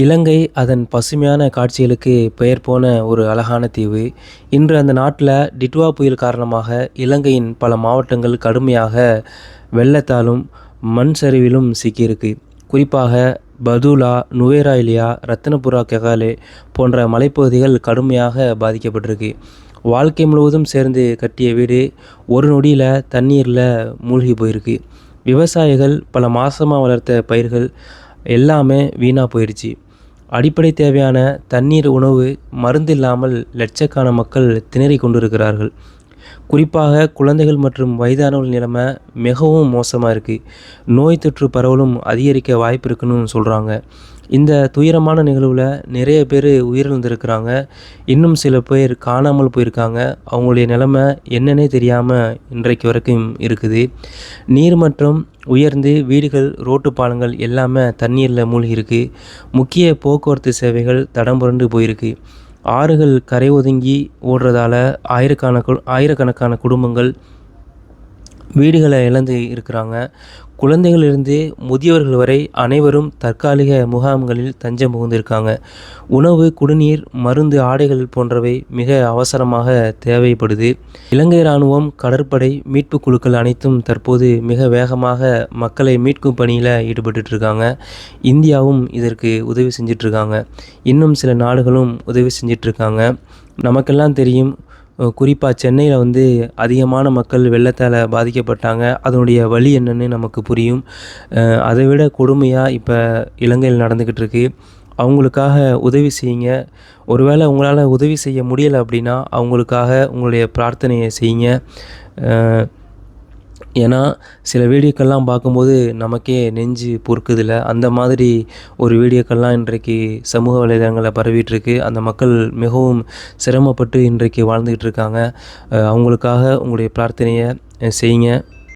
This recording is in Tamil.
இலங்கை அதன் பசுமையான காட்சிகளுக்கு பெயர் போன ஒரு அழகான தீவு. இன்று அந்த நாட்டில் டிட்வா புயல் காரணமாக இலங்கையின் பல மாவட்டங்கள் கடுமையாக வெள்ளத்தாலும் மண் சரிவிலும் சிக்கியிருக்கு. குறிப்பாக பதுலா நுவேராயிலியா ரத்தனபுரா கெகாலே போன்ற மலைப்பகுதிகள் கடுமையாக பாதிக்கப்பட்டிருக்கு. வாழ்க்கை முழுவதும் சேர்ந்து கட்டிய வீடு ஒரு நொடியில் தண்ணீரில் மூழ்கி போயிருக்கு. விவசாயிகள் பல மாசமாக வளர்த்த பயிர்கள் எல்லாமே வீணாக போயிடுச்சு அடிப்படை தேவையான தண்ணீர் உணவு மருந்து இல்லாமல் லட்சக்கான மக்கள் திணறிக் கொண்டிருக்கிறார்கள். குறிப்பாக குழந்தைகள் மற்றும் வயதானவர்கள் நிலைமை மிகவும் மோசமாக இருக்குது நோய் தொற்று பரவலும் அதிகரிக்க வாய்ப்பு இருக்குன்னு சொல்கிறாங்க இந்த துயரமான நிகழ்வில் நிறைய பேர் உயிரிழந்திருக்கிறாங்க. இன்னும் சில பேர் காணாமல் போயிருக்காங்க. அவங்களுடைய நிலைமை என்னன்னே தெரியாமல் இன்றைக்கு வரைக்கும் இருக்குது. நீர் மற்றும் உயர்ந்து வீடுகள் ரோட்டு பாலங்கள் எல்லாமே தண்ணீரில் மூழ்கி இருக்குது முக்கிய போக்குவரத்து சேவைகள் தடம் புரண்டு போயிருக்கு. ஆறுகள் கரை ஒதுங்கி ஓடுறதால ஆயிரக்கணக்கு ஆயிரக்கணக்கான குடும்பங்கள் வீடுகளை இழந்து இருக்கிறாங்க. குழந்தைகளிலிருந்து முதியவர்கள் வரை அனைவரும் தற்காலிக முகாம்களில் தஞ்சம் புகுந்திருக்காங்க. உணவு குடிநீர் மருந்து ஆடைகள் போன்றவை மிக அவசரமாக தேவைப்படுது. இலங்கை இராணுவம் கடற்படை மீட்பு குழுக்கள் அனைத்தும் தற்போது மிக வேகமாக மக்களை மீட்கும் பணியில் ஈடுபட்டுருக்காங்க இந்தியாவும் இதற்கு உதவி செஞ்சிட்ருக்காங்க. இன்னும் சில நாடுகளும் உதவி செஞ்சிட்ருக்காங்க. நமக்கெல்லாம் தெரியும் குறிப்பாக சென்னையில் வந்து அதிகமான மக்கள் வெள்ளத்தால் பாதிக்கப்பட்டாங்க. அதனுடைய வழி என்னன்னு நமக்கு புரியும். அதை விட கொடுமையாக இப்போ இலங்கையில் நடந்துக்கிட்டு இருக்கு. அவங்களுக்காக உதவி செய்யுங்க. ஒருவேளை உங்களால் உதவி செய்ய முடியலை அப்படின்னா அவங்களுக்காக உங்களுடைய பிரார்த்தனையை செய்யுங்க. ஏன்னா சில வீடியோக்கள்லாம் பார்க்கும்போது நமக்கே நெஞ்சு பொறுக்குதில்ல. அந்த மாதிரி ஒரு வீடியோக்கள்லாம் இன்றைக்கு சமூக வலைதளங்களில் பரவிட்டுருக்கு. அந்த மக்கள் மிகவும் சிரமப்பட்டு இன்றைக்கு வாழ்ந்துக்கிட்டு இருக்காங்க. அவங்களுக்காக உங்களுடைய பிரார்த்தனையை செய்யுங்க.